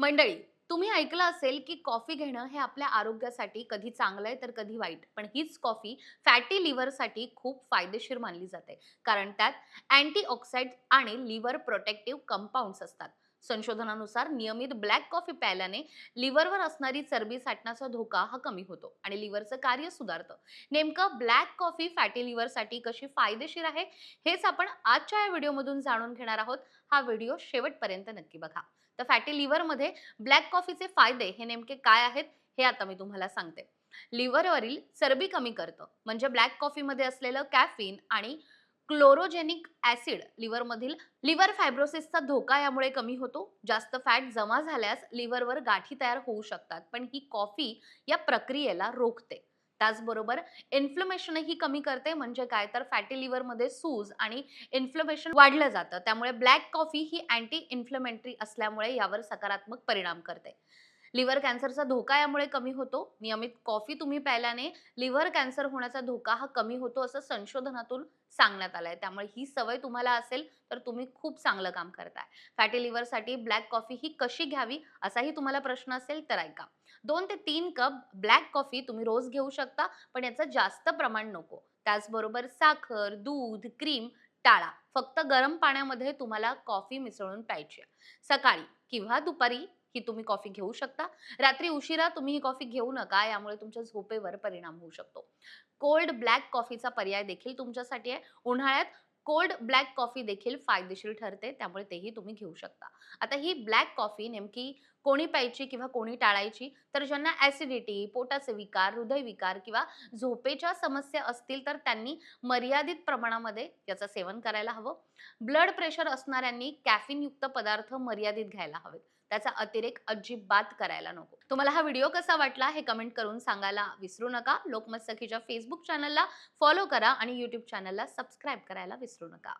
मंडळी तुम्ही ऐकलं असेल की कॉफी घेणं हे आपल्या आरोग्यासाठी कधी चांगलं आहे तर कधी वाईट. पण हीच कॉफी फॅटी लिव्हरसाठी खूप फायदेशीर मानली जाते. कारण त्यात अँटीऑक्साइड आणि लिव्हर प्रोटेक्टिव्ह कंपाऊंड्स असतात. संशोधनानुसार नियमित ब्लॅक कॉफी प्यायल्याने लिव्हरवर असणारी चरबी साठण्याचा धोका हा कमी होतो आणि लिव्हरचं कार्य सुधारतं. नेमकं ब्लॅक कॉफी फॅटी लिव्हरसाठी कशी फायदेशीर आहे हेच आपण आजच्या या व्हिडिओमधून जाणून घेणार आहोत. हा व्हिडिओ शेवटपर्यंत नक्की बघा. तर फॅटी लिव्हरमध्ये ब्लॅक कॉफीचे फायदे हे नेमके काय आहेत हे आता मी तुम्हाला सांगते. लिव्हरवरील चरबी कमी करतं म्हणजे ब्लॅक कॉफीमध्ये असलेलं कॅफिन आणि क्लोरोजेनिक ऍसिड लिव्हरमधील लिव्हर फायब्रोसिसचा धोका यामुळे कमी होतो. जास्त फॅट जमा झाल्यास लिव्हरवर गाठी तयार होऊ शकतात पण ही कॉफी या प्रक्रियेला रोखते. त्याचबरोबर इन्फ्लमेशनही कमी करते म्हणजे काय तर फॅटी लिव्हरमध्ये सूज आणि इन्फ्लमेशन वाढलं जातं. त्यामुळे ब्लॅक कॉफी ही अँटी इन्फ्लमेंटरी असल्यामुळे यावर सकारात्मक परिणाम करते. लिव्हर कॅन्सरचा धोका यामुळे कमी होतो. नियमित कॉफी तुम्ही प्यायल्याने लिव्हर कॅन्सर होण्याचा धोका हा कमी होतो असं संशोधनातून सांगण्यात आलंय. त्यामुळे ही सवय तुम्हाला असेल तर तुम्ही खूप चांगलं काम करताय. फॅटी लिव्हरसाठी ब्लॅक कॉफी ही कशी घ्यावी असाही तुम्हाला प्रश्न असेल तर ऐका. दोन ते तीन कप ब्लॅक कॉफी तुम्ही रोज घेऊ शकता पण याचं जास्त प्रमाण नको. त्याचबरोबर साखर दूध क्रीम टाळा फक्त गरम पाण्यामध्ये तुम्हाला कॉफी मिसळून प्यायची सकाळी किंवा दुपारी ही तुम्ही कॉफी घेऊ शकता. रात्री उशिरा तुम्ही ही कॉफी घेऊ नका यामुळे तुमच्या झोपेवर परिणाम होऊ शकतो. कोल्ड ब्लॅक कॉफीचा पर्याय देखील तुमच्यासाठी आहे. उन्हाळ्यात कोल्ड ब्लॅक कॉफी देखील फायदेशीर ठरते त्यामुळे तेही तुम्ही घेऊ शकता. आता ही ब्लॅक कॉफी नेमकी कोणी प्यायची किंवा कोणी टाळायची तर ज्यांना ऍसिडिटी पोटाचे विकार हृदयविकार किंवा झोपेच्या समस्या असतील तर त्यांनी मर्यादित प्रमाणामध्ये याचं सेवन करायला हवं. ब्लड प्रेशर असणाऱ्यांनी कॅफिनयुक्त पदार्थ मर्यादित घ्यायला हवेत. त्याचा अतिरेक अजिबात करायला नको. तुम्हाला हा व्हिडिओ कसा वाटला हे कमेंट करून सांगायला विसरू नका. लोकमत सखीच्या फेसबुक चॅनलला फॉलो करा आणि युट्यूब चॅनलला सबस्क्राईब करायला विसरू नका.